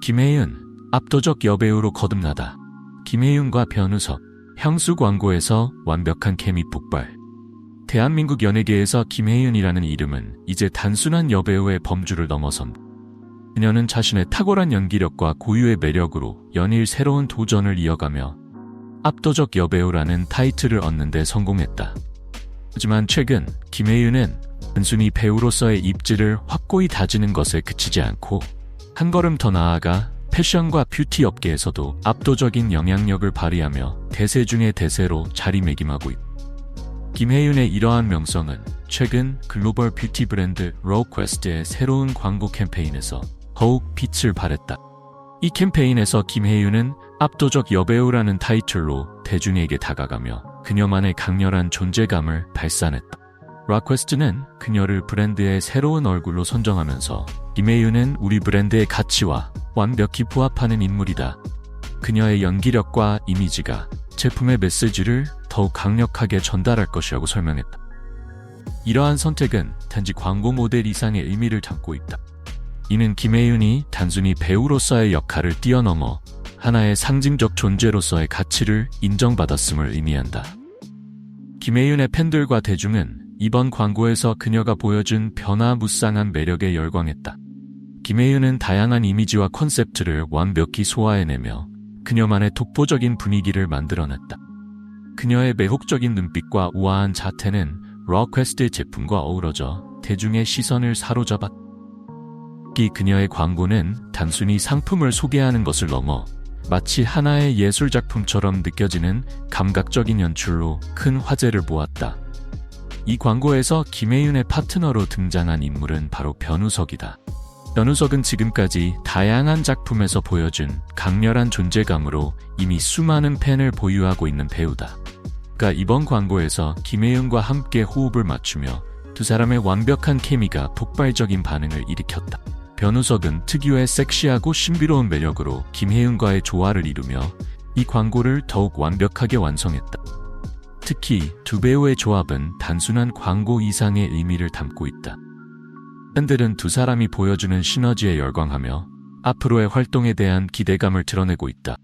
김혜윤, 압도적 여배우로 거듭나다. 김혜윤과 변우석, 향수 광고에서 완벽한 케미 폭발. 대한민국 연예계에서 김혜윤이라는 이름은 이제 단순한 여배우의 범주를 넘어선 그녀는 자신의 탁월한 연기력과 고유의 매력으로 연일 새로운 도전을 이어가며 압도적 여배우라는 타이틀을 얻는 데 성공했다. 하지만 최근 김혜윤은 단순히 배우로서의 입지를 확고히 다지는 것에 그치지 않고 한 걸음 더 나아가 패션과 뷰티 업계에서도 압도적인 영향력을 발휘하며 대세 중의 대세로 자리매김하고 있다. 김혜윤의 이러한 명성은 최근 글로벌 뷰티 브랜드 로퀘스트의 새로운 광고 캠페인에서 더욱 빛을 발했다. 이 캠페인에서 김혜윤은 압도적 여배우라는 타이틀로 대중에게 다가가며 그녀만의 강렬한 존재감을 발산했다. 라퀘스트는 그녀를 브랜드의 새로운 얼굴로 선정하면서 김혜윤은 우리 브랜드의 가치와 완벽히 부합하는 인물이다. 그녀의 연기력과 이미지가 제품의 메시지를 더욱 강력하게 전달할 것이라고 설명했다. 이러한 선택은 단지 광고 모델 이상의 의미를 담고 있다. 이는 김혜윤이 단순히 배우로서의 역할을 뛰어넘어 하나의 상징적 존재로서의 가치를 인정받았음을 의미한다. 김혜윤의 팬들과 대중은 이번 광고에서 그녀가 보여준 변화무쌍한 매력에 열광했다. 김혜윤은 다양한 이미지와 컨셉트를 완벽히 소화해내며 그녀만의 독보적인 분위기를 만들어냈다. 그녀의 매혹적인 눈빛과 우아한 자태는 럭퀘스트의 제품과 어우러져 대중의 시선을 사로잡았다. 특히 그녀의 광고는 단순히 상품을 소개하는 것을 넘어 마치 하나의 예술작품처럼 느껴지는 감각적인 연출로 큰 화제를 모았다. 이 광고에서 김혜윤의 파트너로 등장한 인물은 바로 변우석이다. 변우석은 지금까지 다양한 작품에서 보여준 강렬한 존재감으로 이미 수많은 팬을 보유하고 있는 배우다. 그가 이번 광고에서 김혜윤과 함께 호흡을 맞추며 두 사람의 완벽한 케미가 폭발적인 반응을 일으켰다. 변우석은 특유의 섹시하고 신비로운 매력으로 김혜윤과의 조화를 이루며 이 광고를 더욱 완벽하게 완성했다. 특히 두 배우의 조합은 단순한 광고 이상의 의미를 담고 있다. 팬들은 두 사람이 보여주는 시너지에 열광하며 앞으로의 활동에 대한 기대감을 드러내고 있다.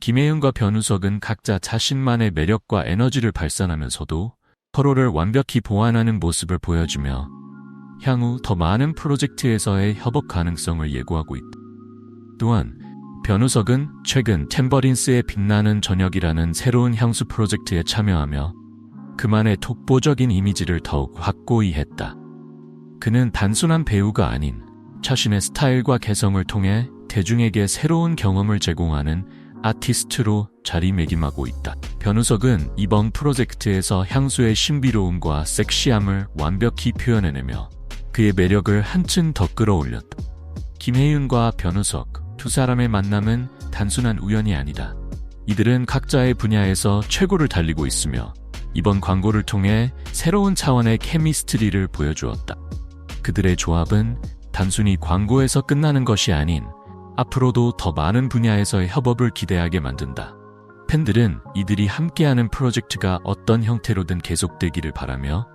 김혜윤과 변우석은 각자 자신만의 매력과 에너지를 발산하면서도 서로를 완벽히 보완하는 모습을 보여주며 향후 더 많은 프로젝트에서의 협업 가능성을 예고하고 있다. 또한 변우석은 최근 템버린스의 빛나는 저녁이라는 새로운 향수 프로젝트에 참여하며 그만의 독보적인 이미지를 더욱 확고히 했다. 그는 단순한 배우가 아닌 자신의 스타일과 개성을 통해 대중에게 새로운 경험을 제공하는 아티스트로 자리매김하고 있다. 변우석은 이번 프로젝트에서 향수의 신비로움과 섹시함을 완벽히 표현해내며 그의 매력을 한층 더 끌어올렸다. 김혜윤과 변우석 두 사람의 만남은 단순한 우연이 아니다. 이들은 각자의 분야에서 최고를 달리고 있으며 이번 광고를 통해 새로운 차원의 케미스트리를 보여주었다. 그들의 조합은 단순히 광고에서 끝나는 것이 아닌 앞으로도 더 많은 분야에서의 협업을 기대하게 만든다. 팬들은 이들이 함께하는 프로젝트가 어떤 형태로든 계속되기를 바라며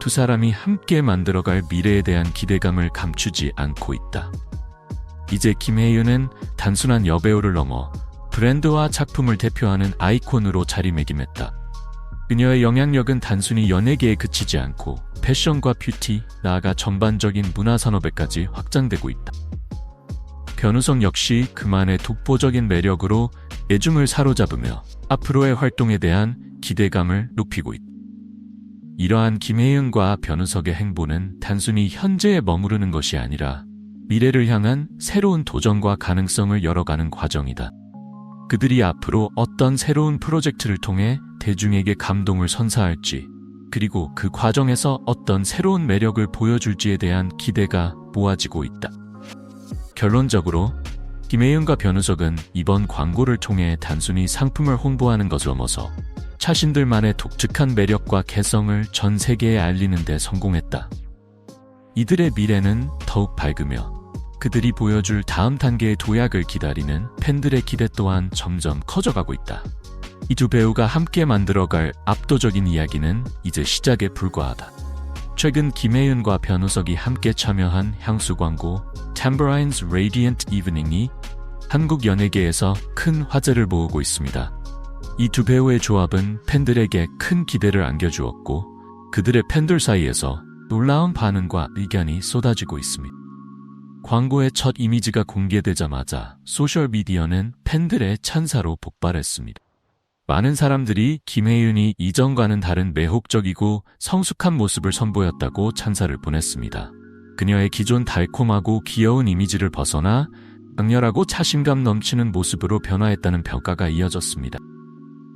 두 사람이 함께 만들어갈 미래에 대한 기대감을 감추지 않고 있다. 이제 김혜윤은 단순한 여배우를 넘어 브랜드와 작품을 대표하는 아이콘으로 자리매김했다. 그녀의 영향력은 단순히 연예계에 그치지 않고 패션과 뷰티, 나아가 전반적인 문화 산업에까지 확장되고 있다. 변우성 역시 그만의 독보적인 매력으로 대중을 사로잡으며 앞으로의 활동에 대한 기대감을 높이고 있다. 이러한 김혜윤과 변우석의 행보는 단순히 현재에 머무르는 것이 아니라 미래를 향한 새로운 도전과 가능성을 열어가는 과정이다. 그들이 앞으로 어떤 새로운 프로젝트를 통해 대중에게 감동을 선사할지, 그리고 그 과정에서 어떤 새로운 매력을 보여줄지에 대한 기대가 모아지고 있다. 결론적으로 김혜윤과 변우석은 이번 광고를 통해 단순히 상품을 홍보하는 것을 넘어서 자신들만의 독특한 매력과 개성을 전 세계에 알리는 데 성공했다. 이들의 미래는 더욱 밝으며 그들이 보여줄 다음 단계의 도약을 기다리는 팬들의 기대 또한 점점 커져가고 있다. 이 두 배우가 함께 만들어갈 압도적인 이야기는 이제 시작에 불과하다. 최근 김혜윤과 변우석이 함께 참여한 향수 광고 Tambourine's Radiant Evening이 한국 연예계에서 큰 화제를 모으고 있습니다. 이 두 배우의 조합은 팬들에게 큰 기대를 안겨주었고 그들의 팬들 사이에서 놀라운 반응과 의견이 쏟아지고 있습니다. 광고의 첫 이미지가 공개되자마자 소셜미디어는 팬들의 찬사로 폭발했습니다. 많은 사람들이 김혜윤이 이전과는 다른 매혹적이고 성숙한 모습을 선보였다고 찬사를 보냈습니다. 그녀의 기존 달콤하고 귀여운 이미지를 벗어나 강렬하고 자신감 넘치는 모습으로 변화했다는 평가가 이어졌습니다.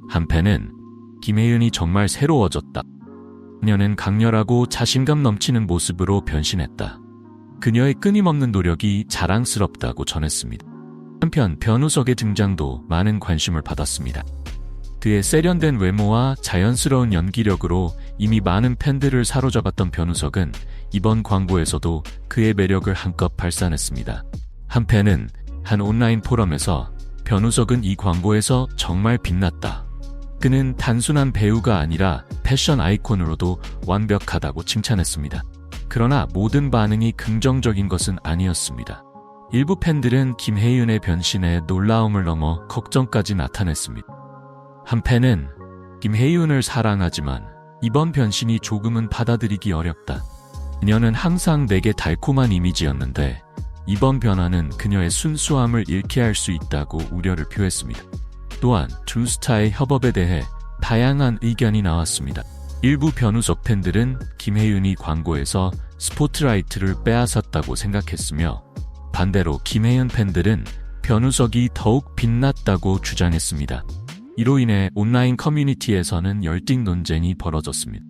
한편은 김혜윤이 정말 새로워졌다. 그녀는 강렬하고 자신감 넘치는 모습으로 변신했다. 그녀의 끊임없는 노력이 자랑스럽다고 전했습니다. 한편 변우석의 등장도 많은 관심을 받았습니다. 그의 세련된 외모와 자연스러운 연기력으로 이미 많은 팬들을 사로잡았던 변우석은 이번 광고에서도 그의 매력을 한껏 발산했습니다. 한편은 한 온라인 포럼에서 변우석은 이 광고에서 정말 빛났다. 그는 단순한 배우가 아니라 패션 아이콘으로도 완벽하다고 칭찬했습니다. 그러나 모든 반응이 긍정적인 것은 아니었습니다. 일부 팬들은 김혜윤의 변신에 놀라움을 넘어 걱정까지 나타냈습니다. 한 팬은 김혜윤을 사랑하지만 이번 변신이 조금은 받아들이기 어렵다. 그녀는 항상 내게 달콤한 이미지였는데 이번 변화는 그녀의 순수함을 잃게 할 수 있다고 우려를 표했습니다. 또한 두 스타의 협업에 대해 다양한 의견이 나왔습니다. 일부 변우석 팬들은 김혜윤이 광고에서 스포트라이트를 빼앗았다고 생각했으며 반대로 김혜윤 팬들은 변우석이 더욱 빛났다고 주장했습니다. 이로 인해 온라인 커뮤니티에서는 열띤 논쟁이 벌어졌습니다.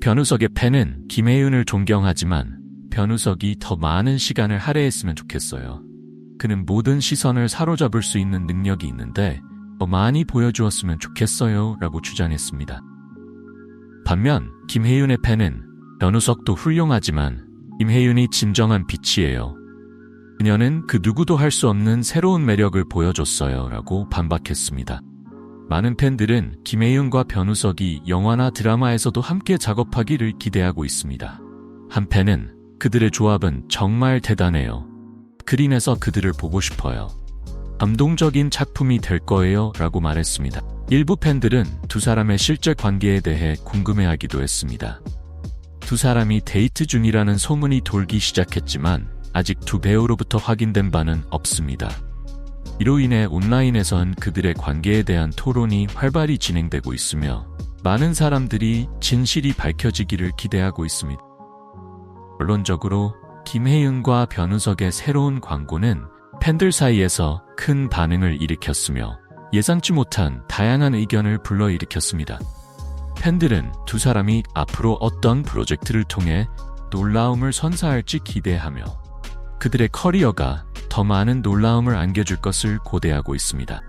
변우석의 팬은 김혜윤을 존경하지만 변우석이 더 많은 시간을 할애했으면 좋겠어요. 그는 모든 시선을 사로잡을 수 있는 능력이 있는데 더 많이 보여주었으면 좋겠어요 라고 주장했습니다. 반면 김혜윤의 팬은 변우석도 훌륭하지만 김혜윤이 진정한 빛이에요. 그녀는 그 누구도 할 수 없는 새로운 매력을 보여줬어요 라고 반박했습니다. 많은 팬들은 김혜윤과 변우석이 영화나 드라마에서도 함께 작업하기를 기대하고 있습니다. 한 팬은 그들의 조합은 정말 대단해요. 그린에서 그들을 보고 싶어요. 감동적인 작품이 될 거예요 라고 말했습니다. 일부 팬들은 두 사람의 실제 관계에 대해 궁금해하기도 했습니다. 두 사람이 데이트 중이라는 소문이 돌기 시작했지만 아직 두 배우로부터 확인된 바는 없습니다. 이로 인해 온라인에선 그들의 관계에 대한 토론이 활발히 진행되고 있으며 많은 사람들이 진실이 밝혀지기를 기대하고 있습니다. 결론적으로 김혜윤과 변우석의 새로운 광고는 팬들 사이에서 큰 반응을 일으켰으며 예상치 못한 다양한 의견을 불러일으켰습니다. 팬들은 두 사람이 앞으로 어떤 프로젝트를 통해 놀라움을 선사할지 기대하며 그들의 커리어가 더 많은 놀라움을 안겨줄 것을 고대하고 있습니다.